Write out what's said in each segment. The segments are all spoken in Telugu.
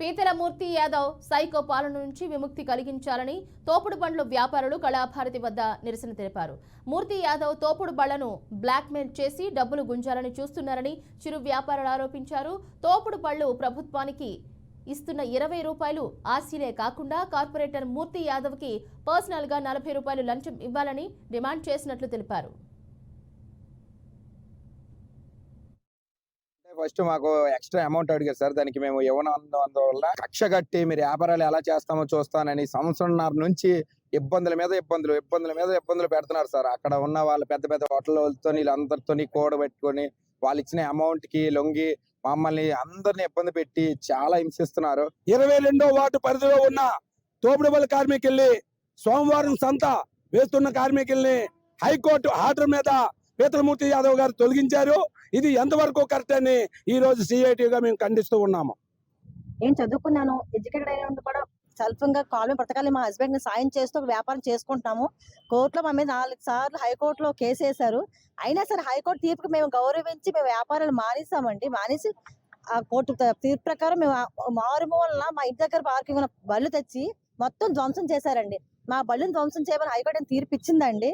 పీతలమూర్తి యాదవ్ సైకో పాలన నుంచి విముక్తి కలిగించాలని తోపుడు బండ్ల వ్యాపారులు కళాభారతి వద్ద నిరసన తెలిపారు. మూర్తి యాదవ్ తోపుడు బళ్ళను బ్లాక్మెయిల్ చేసి డబ్బులు గుంజాలని చూస్తున్నారని చిరు వ్యాపారులు ఆరోపించారు. తోపుడు బళ్ళు ప్రభుత్వానికి ఇస్తున్న ఇరవై రూపాయలు ఆస్తిలే కాకుండా కార్పొరేటర్ మూర్తి యాదవ్కి పర్సనల్గా నలభై రూపాయలు లంచం ఇవ్వాలని డిమాండ్ చేసినట్లు తెలిపారు. ఫస్ట్ మాకు ఎక్స్ట్రా అమౌంట్ అడిగారు సార్ దానికి మేము ఇవ్వనందువల్ల కక్ష కట్టి మీరు వ్యాపారాలు ఎలా చేస్తామో చూస్తానని సంవత్సరంన్నర నుంచి ఇబ్బందుల మీద ఇబ్బందులు ఇబ్బందుల మీద ఇబ్బందులు పెడుతున్నారు సార్. అక్కడ ఉన్న వాళ్ళు పెద్ద పెద్ద హోటళ్ళతో వీళ్ళందరితో కూడబెట్టుకొని వాళ్ళు ఇచ్చిన అమౌంట్కి లొంగి మమ్మల్ని అందరిని ఇబ్బంది పెట్టి చాలా హింసిస్తున్నారు. ఇరవై రెండో వార్డు పరిధిలో ఉన్న తోపుడుబల కార్మికుల్ని సోమవారం సంత వేస్తున్న కార్మికుల్ని హైకోర్టు ఆర్డర్ మీద పీతలమూర్తి యాదవ్ గారు తొలగించారు. ఇది ఎంతవరకు కరెక్ట్ అని ఈ రోజు సిఐటిగా మేము ఖండిస్తూ ఉన్నాము. నేను చదువుకున్నాను? ఎడ్యుకేటెడ్ అయిన కూడా సెల్ఫ్గా కాలం బ్రతకాలి. మా హస్బెండ్ సాయం చేస్తూ ఒక వ్యాపారం చేసుకుంటున్నాము. కోర్టులో మా మీద నాలుగు సార్లు హైకోర్టులో కేసు వేశారు. అయినా సరే హైకోర్టు తీర్పుకి మేము గౌరవించి మేము వ్యాపారాలు మానేసామండి మానేసి ఆ కోర్టు తీర్పు ప్రకారం మేము మారుమూలన మా ఇంటి దగ్గర పార్కింగ్ ఉన్న బళ్ళు తెచ్చి మొత్తం ధ్వంసం చేశారండి. మా బళ్ళుని ధ్వంసం చేయమని హైకోర్టు తీర్పు ఇచ్చిందండి?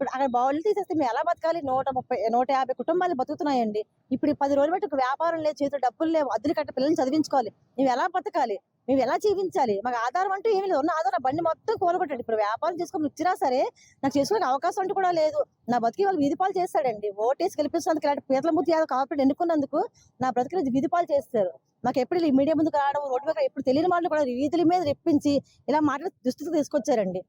ఇప్పుడు అక్కడ బళ్ళు తీసేస్తే మేము ఎలా బతకాలి? నూట ముప్పై నూట యాభై కుటుంబాలు బతుకుతున్నాయండి. ఇప్పుడు పది రోజులు బట్టి ఒక వ్యాపారం లేదు చేతిలో డబ్బులు లేవు అద్దెలు కట్ట పిల్లల్ని చదివించుకోవాలి. మేము ఎలా బతకాలి? మేము ఎలా జీవించాలి? మాకు ఆధారం అంటూ ఏమీ లేదు. ఉన్న ఆధారం బండి మొత్తం కూలగొట్టాడు ఇప్పుడు వ్యాపారం చేసుకొని ఇచ్చినా సరే నాకు చేసుకునే అవకాశం అంటూ కూడా లేదు. నా బతికి వాళ్ళు వీధి పాలు చేస్తాడండి. ఓటేసి గెలిపిస్తున్నందుకు ఇలాంటి పీతలమూర్తి యాదవ్ కార్పొరేట్ ఎన్నుకున్నందుకు నా బ్రతికి వీధి పాలు చేస్తారు. మాకు ఎప్పుడు మీడియా ముందుకు రావడం రోడ్డు మీద ఎప్పుడు తెలియని మాటలు కూడా వీధుల మీద రెప్పించి ఇలా మాటలు దుస్థితికి తీసుకొచ్చారండి.